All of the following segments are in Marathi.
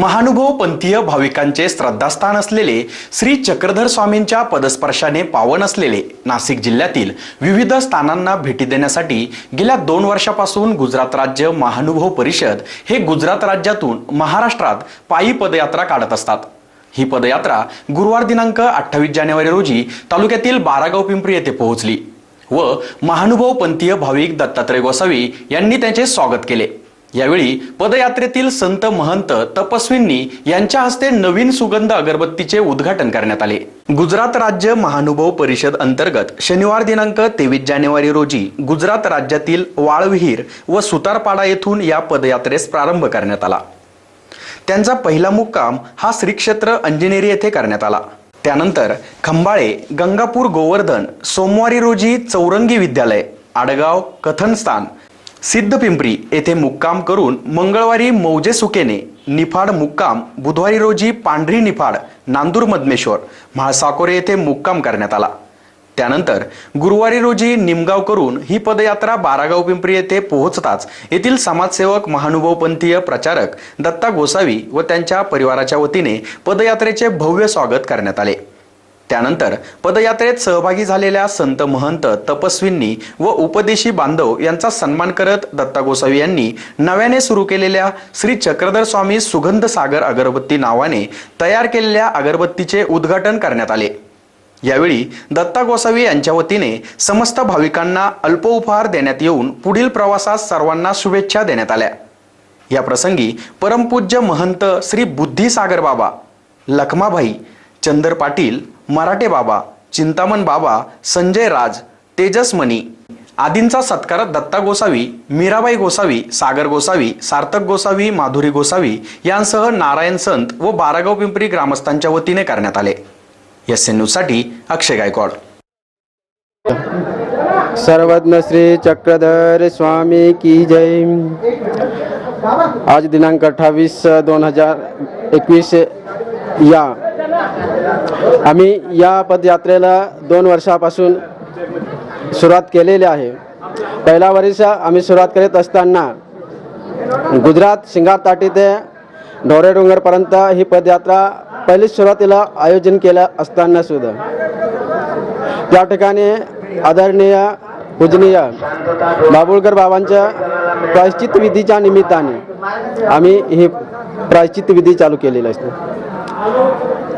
महानुभव पंथीय भाविकांचे श्रद्धास्थान असलेले श्री चक्रधर स्वामींच्या पदस्पर्शाने पावन असलेले नाशिक जिल्ह्यातील विविध स्थानांना भेटी देण्यासाठी गेल्या दोन वर्षापासून गुजरात राज्य महानुभव परिषद हे गुजरात राज्यातून महाराष्ट्रात पायी पदयात्रा काढत असतात. ही पदयात्रा गुरुवार दिनांक अठ्ठावीस जानेवारी रोजी तालुक्यातील बारागाव पिंपरी येथे पोहोचली व महानुभव पंथीय भाविक दत्तात्रय गोसावी यांनी त्यांचे स्वागत केले. यावेळी पदयात्रेतील संत महंत तपस्वींनी यांच्या हस्ते नवीन सुगंध अगरबत्तीचे उद्घाटन करण्यात आले. गुजरात राज्य महानुभव परिषद अंतर्गत शनिवार दिनांक तेवीस जानेवारी रोजी गुजरात राज्यातील वाळविहीर व सुतारपाडा येथून या पदयात्रेस प्रारंभ करण्यात आला. त्यांचा पहिला मुक्काम हा श्रीक्षेत्र अंजनेरी येथे करण्यात आला. त्यानंतर खंबाळे गंगापूर गोवर्धन सोमवारी रोजी चौरंगी विद्यालय आडगाव कथनस्थान सिद्धपिंपरी येथे मुक्काम करून मंगळवारी मौजे सुकेने निफाड मुक्काम बुधवारी रोजी पांढरी निफाड नांदूर मधमेश्वर म्हाळसाकोरे येथे मुक्काम करण्यात आला. त्यानंतर गुरुवारी रोजी निमगाव करून ही पदयात्रा बारागाव पिंपरी येथे पोहोचताच येथील समाजसेवक महानुभावपंथीय प्रचारक दत्ता गोसावी व त्यांच्या परिवाराच्या वतीने पदयात्रेचे भव्य स्वागत करण्यात आले. त्यानंतर पदयात्रेत सहभागी झालेल्या संत महंत तपस्वींनी व उपदेशी बांधव यांचा सन्मान करत दत्ता गोसावी यांनी नव्याने सुरू केलेल्या श्री चक्रधर स्वामी सुगंध सागर अगरबत्ती नावाने तयार केलेल्या अगरबत्तीचे उद्घाटन करण्यात आले. यावेळी दत्ता गोसावी यांच्या वतीने समस्त भाविकांना अल्प उपहार देण्यात येऊन पुढील प्रवासात सर्वांना शुभेच्छा देण्यात आल्या. या प्रसंगी परमपूज्य महंत श्री बुद्धिसागर बाबा लखमाभाई चंदर पाटील मराठे बाबा चिंतामण बाबा संजय राज तेजसमणी आदींचा सत्कार दत्ता गोसावी मीराबाई गोसावी सागर गोसावी सार्थक गोसावी माधुरी गोसावी यांसह नारायण संत व बारागाव पिंपरी ग्रामस्थांच्या वतीने करण्यात आले. एस एन न्यूजसाठी अक्षय गायकवाड. सर्वज्ञ श्री चक्रधर स्वामी की जय. आज दिनांक अठ्ठावीस दोन हजार एकवीस या आम्ही या पदयात्रेला दोन वर्षापासून सुरुवात केलेली आहे. पहिल्या वर्ष आम्ही सुरुवात करीत असताना गुजरात शिंगारताटी ते ढोरे डोंगरपर्यंत ही पदयात्रा पहिलीच सुरुवातीला आयोजन केलं असताना सुद्धा. त्या ठिकाणी आदरणीय पूजनीय बाबुळकर बाबांच्या प्रायश्चित विधीच्या निमित्ताने आम्ही ही प्रायश्चित विधी चालू केलेली असते.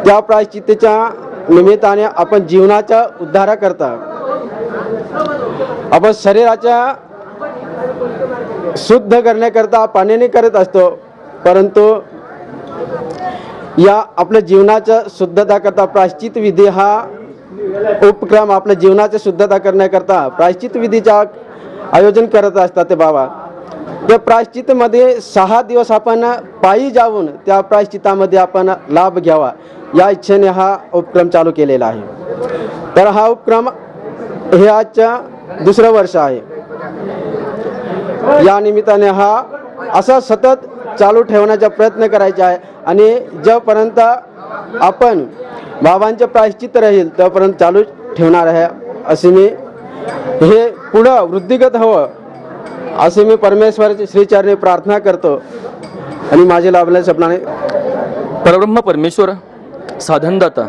त्या प्रायश्चित्तेच्या निमित्ताने आपण जीवनाच्या उद्धाराकरता आपण शरीराच्या शुद्ध करण्याकरता पाण्याने करत असतो परंतु या आपल्या जीवनाच्या शुद्धता करता प्रायश्चित विधी हा उपक्रम आपल्या जीवनाची शुद्धता करण्याकरता प्रायश्चित विधीचा आयोजन करत असतात ते बाबा. त्या प्रायश्चितमध्ये सहा दिवस आपण पायी जाऊन त्या प्रायश्चितामध्ये आपण लाभ घ्यावा. या इच्छेने हा उपक्रम चालू केलेला आहे. तर हा उपक्रम हे आजच्या दुसरं वर्ष आहे. या निमित्ताने हा असा सतत चालू ठेवण्याचा प्रयत्न करायचा आहे आणि जोपर्यंत आपण बाबांचं प्रायश्चित राहील तोपर्यंत चालू ठेवणार आहे असे मी हे पुढं वृद्धिगत हवं असे मी परमेश्वराची श्रीचरणी प्रार्थना करतो आणि माझे लाभल्या स्वप्नाने परब्रह्म परमेश्वर. साधनदाता.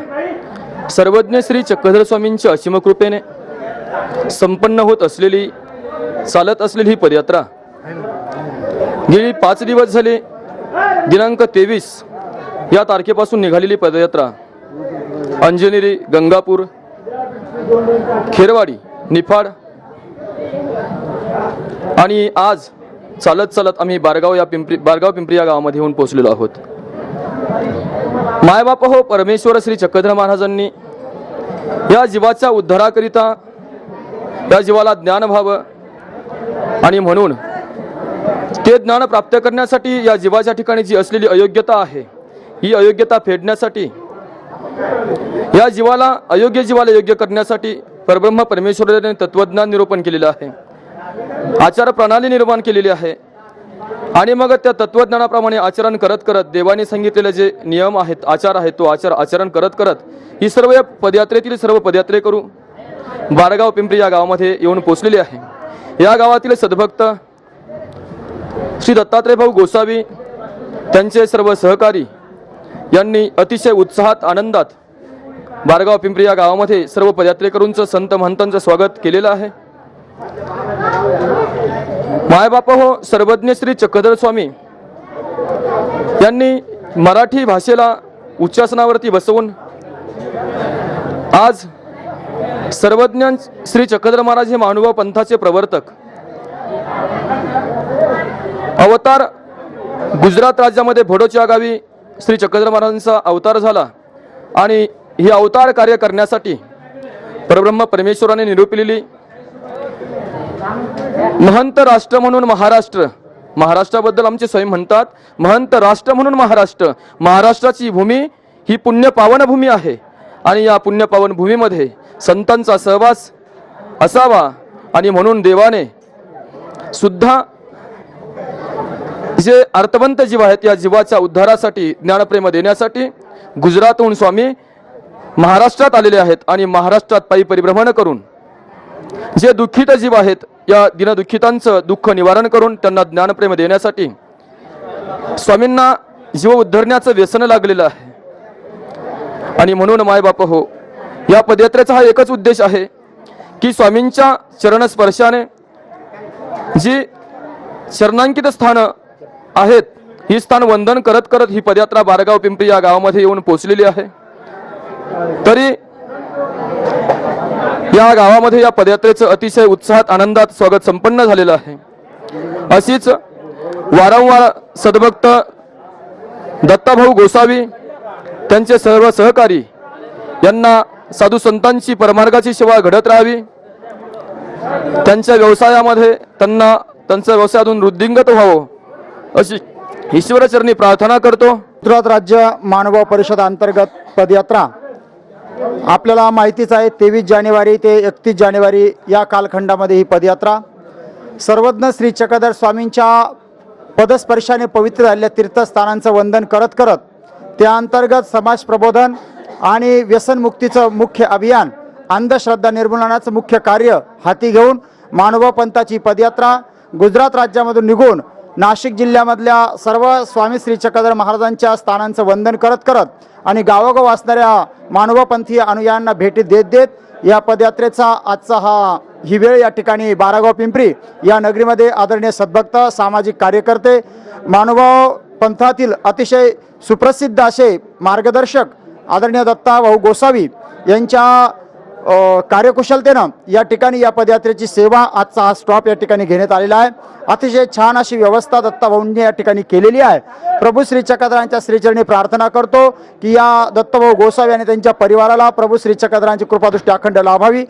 सर्वज्ञ श्री चक्रधर स्वामींच्या असीमकृपेने संपन्न होत असलेली चालत असलेली ही पदयात्रा. गेली पाच दिवस झाले दिनांक तेवीस या तारखेपासून निघालेली पदयात्रा. अंजनेरी गंगापूर खेरवाडी निफाड. आणि आज चालत चालत आम्ही बारगाव या पिंपरी बारगाव पिंपरी या गावामध्ये येऊन पोहोचलेलो आहोत. मायबाप हो परमेश्वर श्री चक्रधर महाराजांनी. या जीवाच्या उद्धाराकरिता या जीवाला ज्ञान व्हावं. आणि म्हणून ते ज्ञान प्राप्त करण्यासाठी या जीवाच्या ठिकाणी जी असलेली अयोग्यता आहे ही अयोग्यता फेडण्यासाठी या जीवाला अयोग्य जीवाला योग्य करण्यासाठी परब्रह्म परमेश्वराने तत्वज्ञान निरूपण केलेलं आहे. आचार प्रणाली निर्माण केलेली आहे. आणि मग त्या तत्वज्ञानाप्रमाणे आचरण करत करत देवाने सांगितलेले जे नियम आहेत आचार आहेत तो आचार आचरण करत करत ही सर्व या पदयात्रेतील सर्व पदयात्रे करू. बारगाव पिंपरी या गावामध्ये येऊन पोचलेले आहे. या गावातील सद्भक्त श्री दत्तात्रय भाऊ गोसावी त्यांचे सर्व सहकारी यांनी अतिशय उत्साहात आनंदात बारगाव पिंपरी या गावामध्ये सर्व पदयात्रेकरूंचं संत महंतांचं स्वागत केलेलं आहे. मायबाप हो सर्वज्ञ श्री चक्रधर स्वामी यांनी मराठी भाषेला उच्चासनावरती बसवून आज सर्वज्ञ श्री चक्रधर महाराज हे महानुभाव पंथाचे प्रवर्तक अवतार गुजरात राज्यामध्ये भोडोच्या गावी श्री चक्रधर महाराजांचा अवतार झाला आणि हे अवतार कार्य करण्यासाठी परब्रह्म परमेश्वराने निरूपिलेली महंत राष्ट्र म्हणून महाराष्ट्र. महाराष्ट्राबद्दल आमचे स्वयं म्हणतात महंत राष्ट्र म्हणून महाराष्ट्र. महाराष्ट्राची भूमी ही पुण्य पावन भूमी आहे. आणि या पुण्य पावन भूमीमध्ये संतांचा सहवास असावा आणि म्हणून देवाने सुद्धा जे अर्थवंत जीव आहेत या जीवाच्या उद्धारासाठी ज्ञानप्रेम देण्यासाठी गुजरातहून स्वामी महाराष्ट्रात आलेले आहेत आणि महाराष्ट्रात पायी परिभ्रमण करून जे दुःखित जीव आहेत या दिनदुःखितांचं दुःख निवारण करून त्यांना ज्ञानप्रेम देण्यासाठी स्वामींना जीव उद्धरण्याचं व्यसन लागलेलं आहे. आणि म्हणून मायबाप हो या पदयात्रेचा हा एकच उद्देश आहे की स्वामींच्या चरणस्पर्शाने जी शरणांकित स्थानं आहेत ही स्थान वंदन करत करत ही पदयात्रा बारगाव पिंपरी या गावामध्ये येऊन पोचलेली आहे. तरी या गावामध्ये या पदयात्रेचं अतिशय उत्साहात आनंदात स्वागत संपन्न झालेलं आहे. अशीच वारंवार सद्भक्त दत्ताभाऊ गोसावी त्यांचे सर्व सहकारी यांना साधू संतांची परमार्गाची सेवा घडत राहावी. त्यांच्या व्यवसायामध्ये त्यांना त्यांच्या व्यवसायातून वृद्धिंगत व्हावं अशी ईश्वरचरणी प्रार्थना करतो. गुजरात राज्य मानव परिषद अंतर्गत पदयात्रा आपल्याला माहितीच आहे तेवीस जानेवारी ते एकतीस जानेवारी या कालखंडामध्ये ही पदयात्रा. सर्वज्ञ श्री चक्रधर स्वामींच्या पदस्पर्शाने पवित्र झालेल्या तीर्थस्थानांचं वंदन करत करत त्या अंतर्गत समाज प्रबोधन आणि व्यसनमुक्तीचं मुख्य अभियान अंधश्रद्धा निर्मूलनाचं मुख्य कार्य हाती घेऊन मानवपंथाची पदयात्रा गुजरात राज्यामधून निघून नाशिक जिल्ह्यामधल्या सर्व स्वामी श्री चक्रधर महाराजांच्या स्थानांचं वंदन करत करत आणि गावोगाव असणाऱ्या मानवपंथीय अनुयायांना भेटी देत देत या पदयात्रेचा आजचा हा ही वेळ या ठिकाणी बारागाव पिंपरी या नगरीमध्ये आदरणीय सद्भक्त सामाजिक कार्यकर्ते मानवभाव पंथातील अतिशय सुप्रसिद्ध असे मार्गदर्शक आदरणीय दत्ता भाऊ गोसावी यांच्या कार्यकुशलतेनं या ठिकाणी या पदयात्रेची सेवा आजचा हा स्टॉप या ठिकाणी घेण्यात आलेला आहे. अतिशय छान अशी व्यवस्था दत्ताभाऊंनी या ठिकाणी केलेली आहे. प्रभू श्री चक्रधरांच्या श्रीचरणी प्रार्थना करतो की या दत्तभाऊ गोसावी आणि त्यांच्या परिवाराला प्रभू श्री चक्रधरांची कृपादृष्टी अखंड लाभावी.